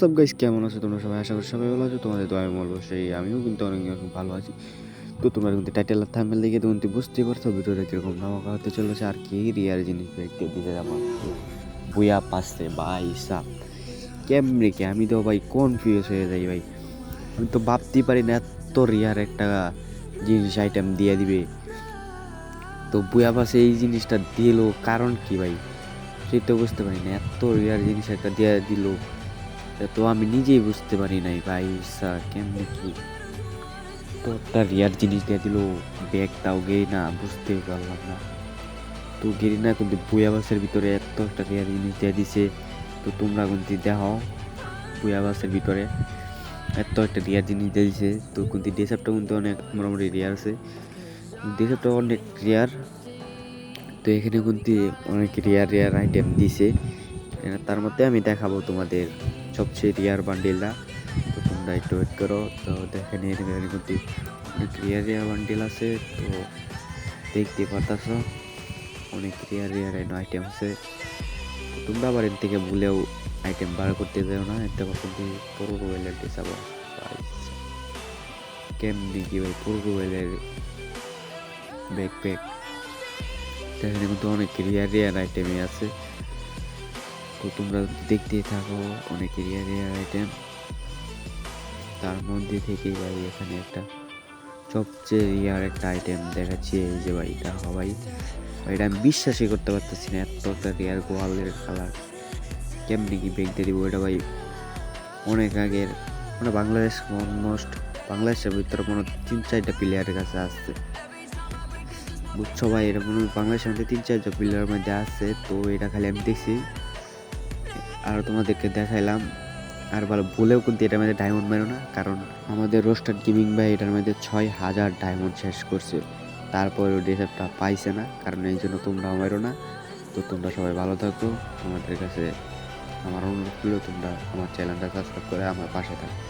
সব গাইস কেমন আছো? তোমরা সবাই আশা করি সবাই ভালো আছো। তোমাদের তো আমি বলব সেই আমিও কিন্তু অনেক ভালো আছি। তো তোমরা কিন্তু টাইটেল আর থাম্বেল দেখে তো কিন্তু বুঝতেই পারছ ভিডিওটা কীরকম ধামাকা হতে চলেছে আর কি রিয়ার জিনিস দেখতে দিতে আমার বুয়া পাশে ভাই সাপ কেমনি কে? আমি তো ভাই কনফিউজ হয়ে যাই ভাই। আমি তো ভাবতেই পারি না এত রিয়ার একটা জিনিস আইটেম দিয়ে দিবে। তো বুয়া পাশে এই জিনিসটা দিল কারণ কি ভাই? সেই তো বুঝতে পারি না, এত রিয়ার জিনিস একটা দিয়ে দিল। তো আমি নিজেই বুঝতে পারি নাই ভাই, স্যার, কেমনি কি? তো একটা রিয়ার জিনিস দিয়ে দিল ব্যাগটাও গেই না বুঝতেই পারলাম না। তো গেরি না কিন্তু বুয়া বাসের ভিতরে এত একটা রিয়ার জিনিস দিয়ে দিছে, তো তোমরা কিন্তু দেখাও বুয়া বাসের ভিতরে। এত একটা রিয়ার জিনিস দিয়ে দিছে, তো কিন্তু ডেসাপটা কিন্তু অনেক মোটামুটি রিয়ার আছে। ডেসাপটা অনেক রিয়ার, তো এখানে কিন্তু অনেক রিয়ার রিয়ার আইটেম দিছে। তার মধ্যে আমি দেখাবো তোমাদের সবচেয়ে রিয়ার বান্ডিলটা তো তোমরা একটু ওয়েট করো। তো দেখেন এখানে কিন্তু অনেক রিয়ার রিয়ার বান্ডিল আছে। তো দেখতে পারতাছ, অনেক রিয়ার রিয়ার আইটেম আছে। তোমরা আবার এর থেকে ভুলেও আইটেম বার করতে যাও না। একটা কিন্তু পুরো রোয়েলের ডিসাবো কেমনি কি ভাই, পুরো রোয়েলের ব্যাকপ্যাক এখানে কিন্তু অনেক রিয়ার রিয়ার আইটেমই আছে। তো তোমরা দেখতেই থাকো, অনেক রিয়ার রিয়ার আইটেম তার মধ্যে থেকে ভাই, এখানে একটা সবচেয়ে রিয়ার একটা আইটেম দেখাচ্ছি এই যে ভাই এটা ভাই। এটা আমি বিশ্বাসই করতে পারতেছি না এত একটা রিয়ার গোয়ালের কালার কেমনি কি বেগ দিয়ে দিব এটা ভাই? অনেক আগের মানে বাংলাদেশ অলমোস্ট বাংলাদেশের ভিতরে কোনো তিন চারটা প্লেয়ারের কাছে আসছে। বুঝছ ভাই, এটা মনে হয় বাংলাদেশের মধ্যে তিন চারটা প্লেয়ারের মধ্যে আছে, তো এটা খালি আমি দেখছি। আর তোমাদেরকে দেখাইলাম। আর ভালো, ভুলেও কিন্তু এটার মধ্যে ডায়মন্ড মেরো না, কারণ আমাদের রোস্টার গেমিং ভাই এটার মধ্যে ছয় হাজার ডায়মন্ড শেষ করছে। তারপরেও ডিসেপটা পাইছে না, কারণ এই জন্য তোমরাও মেরো না। তো তোমরা সবাই ভালো থাকো। তোমাদের কাছে আমার অনুরোধ করলেও তোমরা আমার চ্যানেলটা সাবস্ক্রাইব করে আমার পাশে থাকো।